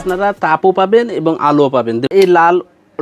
আপনারা তাপও পাবেন এবং আলোও পাবেন। এই লাল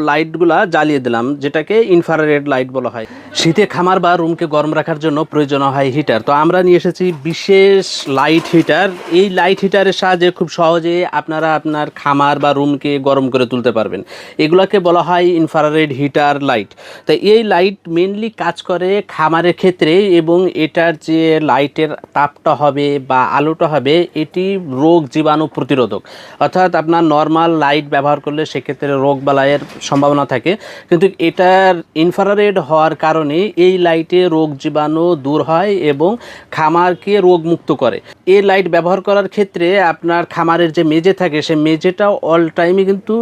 লাইটগুলা জ্বালিয়ে দিলাম, যেটাকে ইনফ্রারেড লাইট বলা হয়। শীতে খামার বা রুমকে গরম রাখার জন্য প্রয়োজন হয় হিটার তো আমরা নিয়ে এসেছি বিশেষ লাইট হিটার এই লাইট হিটারের সাহায্যে খুব সহজে আপনারা আপনার খামার বা রুমকে গরম করে তুলতে পারবেন। এগুলাকে বলা হয় ইনফ্রারেড হিটার লাইট তো এই লাইট মেনলি কাজ করে খামারের ক্ষেত্রে এবং এটার যে লাইটের তাপটা হবে বা আলোটা হবে, এটি রোগ জীবাণু প্রতিরোধক। অর্থাৎ আপনার নর্মাল লাইট ব্যবহার করলে সেক্ষেত্রে রোগ বালাইয়ের সম্ভাবনা থাকে। কিন্তু এটার ইনফ্রারেড হওয়ার কারণে এই লাইটে রোগ জীবাণু দূর হয় এবং খামারকে রোগ মুক্ত করে। এই লাইট ব্যবহার করার ক্ষেত্রে আপনার খামারের যে মেজে থাকে, সে মেজেটা অল টাইমে কিন্তু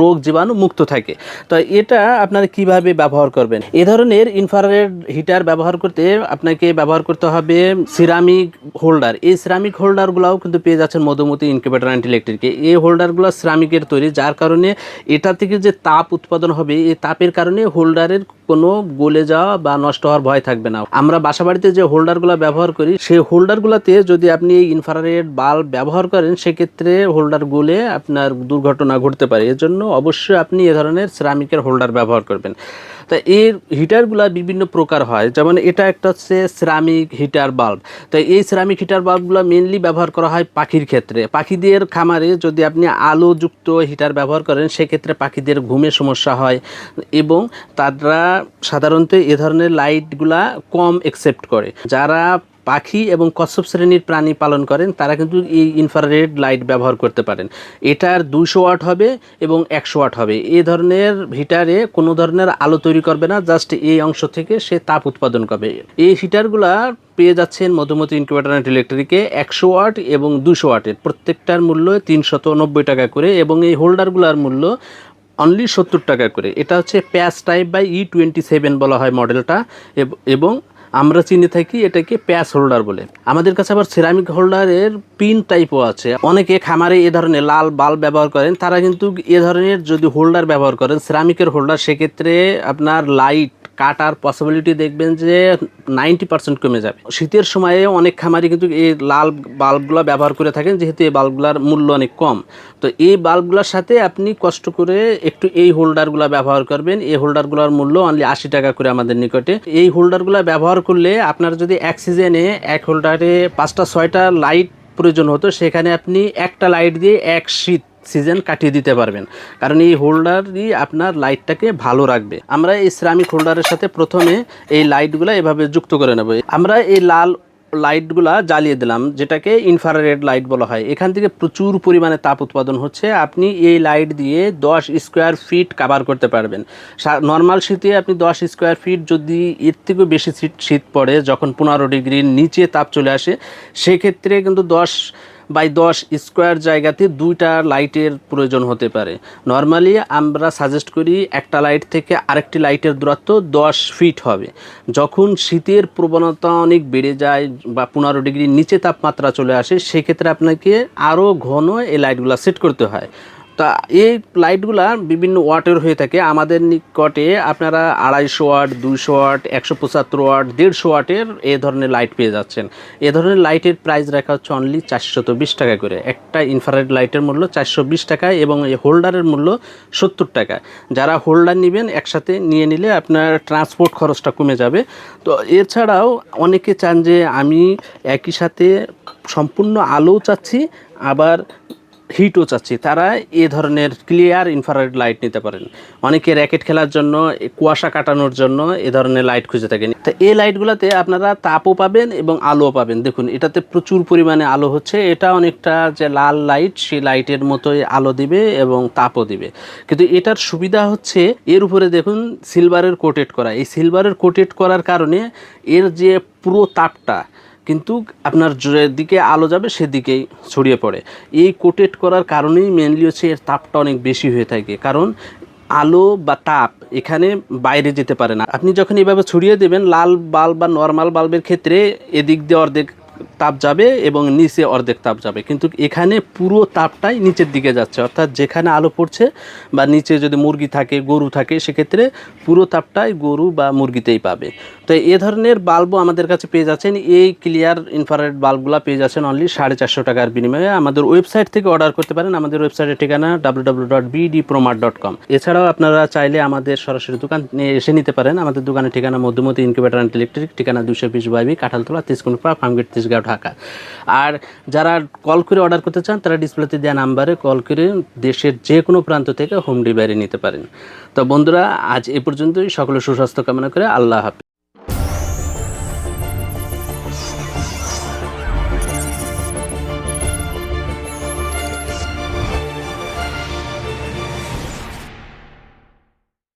রোগ জীবাণু মুক্ত থাকে। তো এটা আপনারা কীভাবে ব্যবহার করবেন? এ ধরনের ইনফ্রারেড হিটার ব্যবহার করতে আপনাকে ব্যবহার করতে হবে সিরামিক হোল্ডার এই সিরামিক হোল্ডারগুলোও কিন্তু পেয়ে যাচ্ছেন মধুমতি ইনকিউবেটর অ্যান্ড ইলেকট্রিকে এই হোল্ডারগুলো সিরামিকের তৈরি, যার কারণে এটা থেকে যে তাপ উৎপাদন হবে, এই তাপের কারণে হোল্ডারের কোনো গলে যাওয়া বা নষ্ট হওয়ার ভয় থাকবে না। আমরা বাসা বাড়িতে যে হোল্ডারগুলো ব্যবহার করি, সেই হোল্ডারগুলোতে যদি আপনি এই ইনফ্রারেড বাল্ব ব্যবহার করেন, সেক্ষেত্রে হোল্ডার গলে আপনার দুর্ঘটনা ঘটতে পারে। এর জন্য অবশ্যই আপনি এ ধরনের সিরামিকের হোল্ডার ব্যবহার করবেন। তা এর হিটারগুলো বিভিন্ন প্রকার হয়। যেমন এটা একটা হচ্ছে সিরামিক হিটার বাল্ব তো এই সিরামিক হিটার বাল্বগুলো মেনলি ব্যবহার করা হয় পাখির ক্ষেত্রে। পাখিদের খামারে যদি আপনি আলোযুক্ত হিটার ব্যবহার করেন, সেক্ষেত্রে পাখিদের ঘুমের সমস্যা হয় এবং তারা সাধারণত এ ধরনের লাইটগুলা কম অ্যাকসেপ্ট করে। যারা পাখি এবং কচ্ছপ শ্রেণির প্রাণী পালন করেন, তারা কিন্তু এই ইনফ্রারেড লাইট ব্যবহার করতে পারেন। এটার দুশো ওয়াট হবে এবং একশো ওয়াট হবে। এই ধরনের হিটারে কোনো ধরনের আলো তৈরি করবে না, জাস্ট এই অংশ থেকে সে তাপ উৎপাদন করবে। এই হিটারগুলা পেয়ে যাচ্ছেন মধুমতি ইনকিউবেটর অ্যান্ড ইলেকট্রিকে একশো ওয়াট এবং দুশো ওয়াটের। প্রত্যেকটার মূল্য তিনশত নব্বই টাকা করে এবং এই হোল্ডারগুলোর মূল্য অনলি সত্তর টাকা করে। এটা হচ্ছে প্যাস type by E twenty seven বলা হয় মডেলটা এবং আমরা চিনে থাকি এটাকে প্যাস হোল্ডার বলে। আমাদের কাছে আবার সিরামিক হোল্ডারের পিন টাইপও আছে। অনেকে খামারে এ ধরনের লাল বাল্ব ব্যবহার করেন, তারা কিন্তু এ ধরনের যদি হোল্ডার ব্যবহার করেন সিরামিকের হোল্ডার, সেক্ষেত্রে আপনার লাইট কাটার পসিবিলিটি দেখবেন যে নাইনটি পার্সেন্ট কমে যাবে। শীতের সময়ে অনেক খামারি কিন্তু এই লাল বাল্বগুলো ব্যবহার করে থাকেন, যেহেতু এই বাল্বগুলোর মূল্য অনেক কম। তো এই বাল্বগুলোর সাথে আপনি কষ্ট করে একটু এই হোল্ডারগুলো ব্যবহার করবেন। এই হোল্ডারগুলোর মূল্য অনলি আশি টাকা করে আমাদের নিকটে। এই হোল্ডারগুলো ব্যবহার করলে আপনার যদি এক সিজনে এক হোল্ডারে পাঁচটা, ছয়টা লাইট প্রয়োজন হতো, সেখানে আপনি একটা লাইট দিয়ে এক শীত সিজন কাটিয়ে দিতে পারবেন। কারণ এই হোল্ডারই আপনার লাইটটাকে ভালো রাখবে। আমরা এই সিরামিক হোল্ডারের সাথে প্রথমে এই লাইটগুলো এভাবে যুক্ত করে নেব। আমরা এই লাল লাইটগুলা জ্বালিয়ে দিলাম, যেটাকে ইনফ্রারেড লাইট বলা হয়। এখান থেকে প্রচুর পরিমাণে তাপ উৎপাদন হচ্ছে। আপনি এই লাইট দিয়ে দশ স্কোয়ার ফিট কাভার করতে পারবেন। নর্মাল শীতে আপনি দশ স্কোয়ার ফিট যদি এর থেকেও বেশি শীত শীত পড়ে, যখন পনেরো ডিগ্রির নিচে তাপ চলে আসে, সেক্ষেত্রে কিন্তু দশ বাই দশ স্কোয়ার জায়গাতে দুইটা লাইটের প্রয়োজন হতে পারে। নর্মালি আমরা সাজেস্ট করি একটা লাইট থেকে আরেকটি লাইটের দূরত্ব দশ ফিট হবে। যখন শীতের প্রবণতা অনেক বেড়ে যায় বা পনেরো ডিগ্রির নিচে তাপমাত্রা চলে আসে, সেক্ষেত্রে আপনাকে আরও ঘন এই লাইটগুলো সেট করতে হয়। তা এই লাইটগুলা বিভিন্ন ওয়াটের হয়ে থাকে। আমাদের নিকটে আপনারা আড়াইশো ওয়াট, দুইশো ওয়াট, একশো পঁচাত্তর ওয়াট, দেড়শো ওয়াটের এ ধরনের লাইট পেয়ে যাচ্ছেন। এ ধরনের লাইটের প্রাইস রাখা হচ্ছে অনলি চারশত বিশ টাকা করে। একটা ইনফ্রারেড লাইটের মূল্য চারশো বিশ টাকা এবং এই হোল্ডারের মূল্য সত্তর টাকা। যারা হোল্ডার নেবেন, একসাথে নিয়ে নিলে আপনার ট্রান্সপোর্ট খরচটা কমে যাবে। তো এছাড়াও অনেকে চান যে আমি একই সাথে সম্পূর্ণ আলো চাচ্ছি, আবার হিটও চাচ্ছি, তারা এ ধরনের ক্লিয়ার ইনফ্রারেড লাইট নিতে পারেন। অনেকে র্যাকেট খেলার জন্য কুয়াশা কাটানোর জন্য এ ধরনের লাইট খুঁজে থাকেন। তো এই লাইটগুলোতে আপনারা তাপও পাবেন এবং আলোও পাবেন। দেখুন, এটাতে প্রচুর পরিমাণে আলো হচ্ছে। এটা অনেকটা যে লাল লাইট সেই লাইটের মতোই আলো দিবে এবং তাপও দিবে। কিন্তু এটার সুবিধা হচ্ছে, এর উপরে দেখুন সিলভারের কোটেড করা। এই সিলভারের কোটেড করার কারণে এর যে পুরো তাপটা কিন্তু আপনার যেদিকে আলো যাবে সেদিকেই ছড়িয়ে পড়ে। এই কোটেট করার কারণেই মেনলি হচ্ছে এর তাপটা অনেক বেশি হয়ে থাকে। কারণ আলো বা তাপ এখানে বাইরে যেতে পারে না। আপনি যখন এভাবে ছড়িয়ে দেবেন, লাল বাল্ব বা নর্মাল বাল্বের ক্ষেত্রে এদিক দিয়ে অর্ধেক তাপ যাবে এবং নিচে অর্ধেক তাপ যাবে। কিন্তু এখানে পুরো তাপটাই নিচের দিকে যাচ্ছে। অর্থাৎ যেখানে আলো পড়ছে বা নিচে যদি মুরগি থাকে, গরু থাকে, সেক্ষেত্রে পুরো তাপটাই গরু বা মুরগিতেই পাবে। তো এ ধরনের বাল্বও আমাদের কাছে পেয়ে যাচ্ছেন। এই ক্লিয়ার ইনফ্রারেড বাল্বগুলো পেয়ে যাচ্ছেন অনলি সাড়ে চারশো টাকার বিনিময়ে। আমাদের ওয়েবসাইট থেকে অর্ডার করতে পারেন। আমাদের ওয়েবসাইটের ঠিকানা W W dot BD promar dot com এছাড়াও আপনারা চাইলে আমাদের সরাসরি দোকান এসে নিতে পারেন। আমাদের দোকানের ঠিকানা মধ্যমতি ইনকিউবেটার অ্যান্ড ইলেকট্রিক, ঠিকানা দুশো বিশ বাইবি কাঁঠালতলা তিসকুনপা ফার্মগেট তিসগাঁও ঢাকা আর যারা কল করে অর্ডার করতে চান, তারা ডিসপ্লেতে দেওয়া নাম্বারে কল করে দেশের যে কোনো প্রান্ত থেকে হোম ডেলিভারি নিতে পারেন। তো বন্ধুরা, আজ এ পর্যন্তই। সকলে সুস্বাস্থ্য কামনা করে আল্লাহ হাফিজ।